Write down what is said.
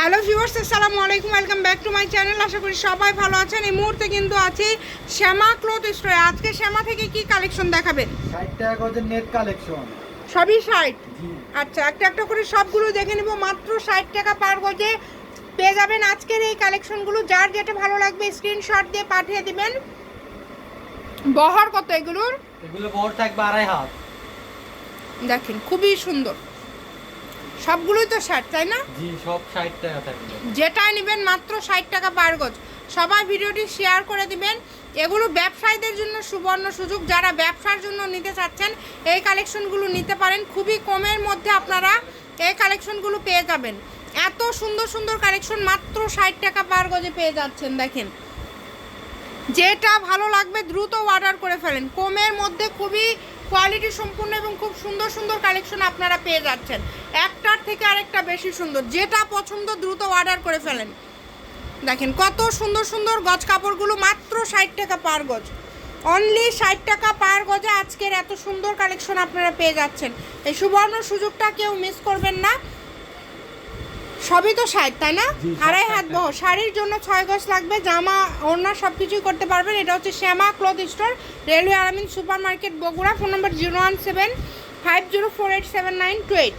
Hello viewers আসসালামু আলাইকুম welcome back to my channel. আশা করি সবাই ভালো আছেন। এই মুহূর্তে কিন্তু আছে শ্যামা ক্লথ স্টোরে। আজকে শ্যামা থেকে কি কালেকশন দেখাবেন? ষাট টাকা করে নেট কালেকশন সবই ষাট? জি। আচ্ছা একটা একটা করে সবগুলো দেখে নেব। মাত্র ষাট টাকা পার গজে পেয়ে যাবেন আজকের এই কালেকশনগুলো। যার যেটা ভালো লাগবে স্ক্রিনশট দিয়ে পাঠিয়ে দিবেন। বহর কত এগুলোর? এগুলো বড় থাকবে আড়াই হাত। দেখেন খুবই সুন্দর। সবগুলোই তো ষাট তাই না? জি সব ষাট টাকা থাকবে। যেটাই নেবেন মাত্র ষাট টাকা পার গজ। সবাই ভিডিওটি শেয়ার করে দিবেন। এগুলো ব্যবসায়ীদের জন্য সুবর্ণ সুযোগ। যারা ব্যবসার জন্য নিতে চাচ্ছেন এই কালেকশনগুলো নিতে পারেন। খুবই কমের মধ্যে আপনারা এই কালেকশনগুলো পেয়ে যাবেন। এত সুন্দর সুন্দর কালেকশন মাত্র ষাট টাকা পার গজে পেয়ে যাচ্ছেন দেখেন। যেটা ভালো লাগবে দ্রুত অর্ডার করে ফেলেন। কমের মধ্যে খুবই কোয়ালিটি সম্পূর্ণ এবং খুব সুন্দর সুন্দর কালেকশন আপনারা পেয়ে যাচ্ছেন। একটার থেকে আরেকটা বেশি সুন্দর। যেটা পছন্দ দ্রুত অর্ডার করে ফেলেন। দেখেন কত সুন্দর সুন্দর গজ কাপড়গুলো, মাত্র ষাট টাকা পার গজ। অনলি ষাট টাকা পার গজে আজকের এত সুন্দর কালেকশন আপনারা পেয়ে যাচ্ছেন। এই সুবর্ণ সুযোগটা কেউ মিস করবেন না। সবই তো ষাট তাই না? আড়াই হাত বহ শাড়ির জন্য ছয় গজ লাগবে জামা ওড়না সব কিছুই করতে পারবেন। এটা হচ্ছে Shyama cloth store railway আরামিন supermarket Bogura phone number zero one seven five zero four eight seven nine two eight.